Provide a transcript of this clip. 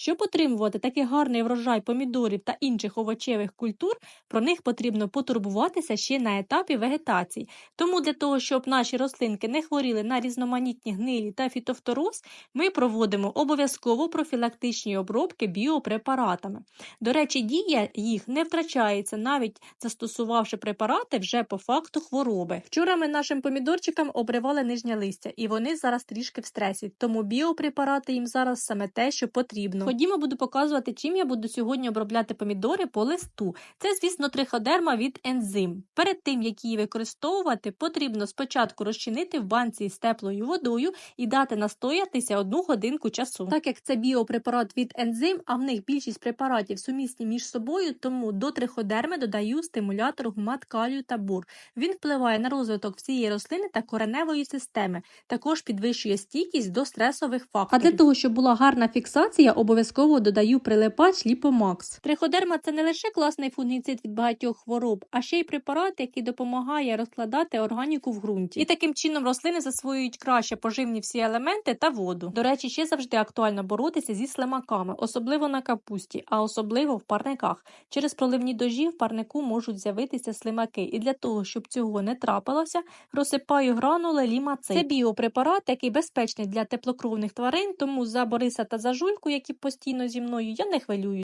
Щоб отримувати такий гарний врожай помідорів та інших овочевих культур, про них потрібно потурбуватися ще на етапі вегетації. Тому для того, щоб наші рослинки не хворіли на різноманітні гнилі та фітофтороз, ми проводимо обов'язково профілактичні обробки біопрепаратами. До речі, дія їх не втрачається, навіть застосувавши препарати вже по факту хвороби. Вчора ми нашим помідорчикам обривали нижнє листя, і вони зараз трішки в стресі, тому біопрепарати їм зараз саме те, що потрібно. Ходімо, буду показувати, чим я буду сьогодні обробляти помідори по листу. Це, звісно, триходерма від ензим. Перед тим, як її використовувати, потрібно спочатку розчинити в банці з теплою водою і дати настоятися одну годинку часу. Так як це біопрепарат від ензим, а в них більшість препаратів сумісні між собою, тому до триходерми додаю стимулятор гумат калію та бур. Він впливає на розвиток всієї рослини та кореневої системи, також підвищує стійкість до стресових факторів. А для того, щоб була гарна фіксація, обов'язково додаю прилипач Ліпомакс. Триходерма це не лише класний фунгіцид від багатьох хвороб, а ще й препарат, який допомагає розкладати органіку в ґрунті. І таким чином рослини засвоюють краще поживні всі елементи та воду. До речі, ще завжди актуально боротися зі слимаками, особливо на капусті, а особливо в парниках. Через проливні дожі в парнику можуть з'явитися слимаки, і для того, щоб цього не трапилося, розсипаю гранули лімацит. Це біопрепарат, який безпечний для теплокровних тварин, тому за Бориса та за Жульку, які постійно зі мною, я не хвилюю.